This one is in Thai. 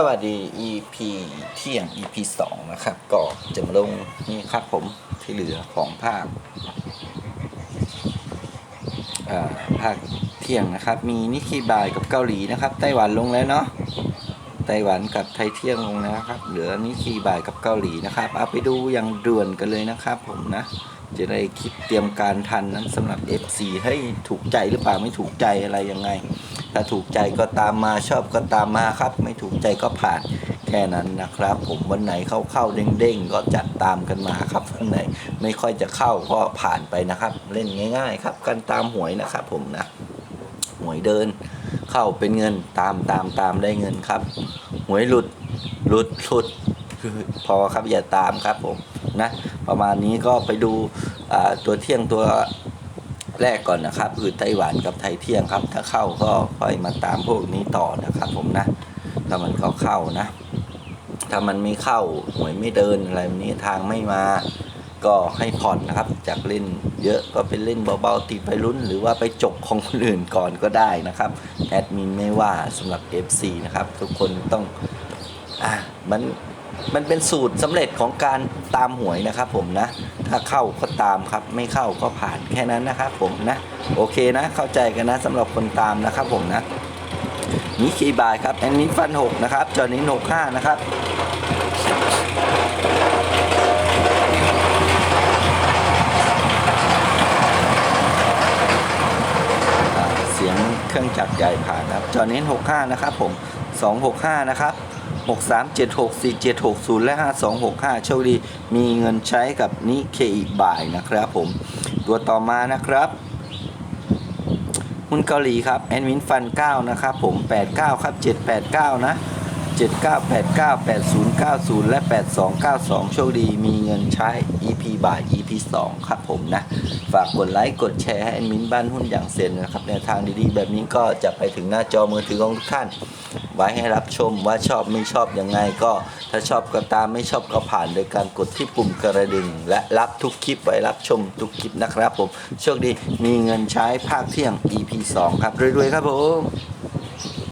สวัสดี EP เที่ยง EP สองนะครับ ก็จะมาลงนี่ครับผมที่เหลือของภาคภาคเที่ยงนะครับ มีนิคิบายกับเกาหลีนะครับ ไต้หวันลงแล้วเนาะไต้หวันกับไทยเที่ยงลงนะครับ เหลือนิคิบายกับเกาหลีนะครับเอาไปดูอย่างด่วนกันเลยนะครับผมนะ จะได้คิดเตรียมการทันนั้นสำหรับ FC ให้ถูกใจหรือเปล่าไม่ถูกใจอะไรยังไง ถ้าถูกใจก็ตามมาชอบก็ตามมาครับ ไม่ถูกใจก็ผ่านแค่นั้นนะครับ ผมวันไหนเข้าเข้าๆเด้งๆ ก็จัดตามกันมาครับวันไหนไม่ค่อยจะเข้าก็ผ่านไปนะครับ เล่นง่าย ๆ ครับกันตามหวยนะครับ ผมนะหวยเดิน เข้าเป็นเงินตามตามตามได้เงินครับ หวยหลุดหลุดหลุดพอครับอย่าตามครับผมนะ ประมาณนี้ก็ไปดูตัวเที่ยงตัว แรกก่อนนะครับคือไต้หวันกับไทยเที่ยงครับ ถ้าเข้าก็ค่อยมาตามพวกนี้ต่อนะครับ ผมนะ ถ้ามันเข้าเข้านะ ถ้ามันไม่เข้าหวยไม่เดินอะไรนี้ทางไม่มาก็ให้ผ่อนนะครับ จากเล่นเยอะก็เป็นเล่นเบาๆติดไปรุ่นหรือว่าไปจกของคนอื่นก่อนก็ได้นะครับแอดมินไม่ว่าสำหรับ FC นะครับ ทุกคนต้องอะมัน มันเป็นสูตรสำเร็จของการตามหวยนะครับผมนะ ถ้าเข้าก็ตามครับ ไม่เข้าก็ผ่านแค่นั้นนะครับผมนะ โอเคนะ เข้าใจกันนะสำหรับคนตามนะครับผมนะนี่คีย์บายครับแอนนิฟัน6นะครับจอนิน65นะครับเสียงเครื่องจักรใหญ่ผ่านครับจอนี้65นะครับผม265นะครับ 63764760 และ 5265 โชคดี มีเงินใช้กับนิเคอีกบ่ายนะครับผม ตัวต่อมานะครับหุ้นเกาหลีครับแอนวินฟัน9นะครับผม 89 ครับ 789 นะ 7989 8090 และ 8292 โชคดีมีเงินใช้ EP บ่าย EP 2 ครับผมนะ ฝากกดไลค์กดแชร์ให้แอดมินบ้านหุ้นอย่างเซนนะครับแนวทางดีๆ แบบนี้ก็จะไปถึงหน้าจอมือถือของทุกท่าน ไว้ให้รับชมว่าชอบไม่ชอบยังไงก็ถ้าชอบก็ตามไม่ชอบก็ผ่านโดยการกดที่ปุ่มกระดิ่ง และรับทุกคลิปไว้รับชมทุกคลิปนะครับผมโชคดีมีเงินใช้ภาคเที่ยง EP 2 ครับรวยๆครับผม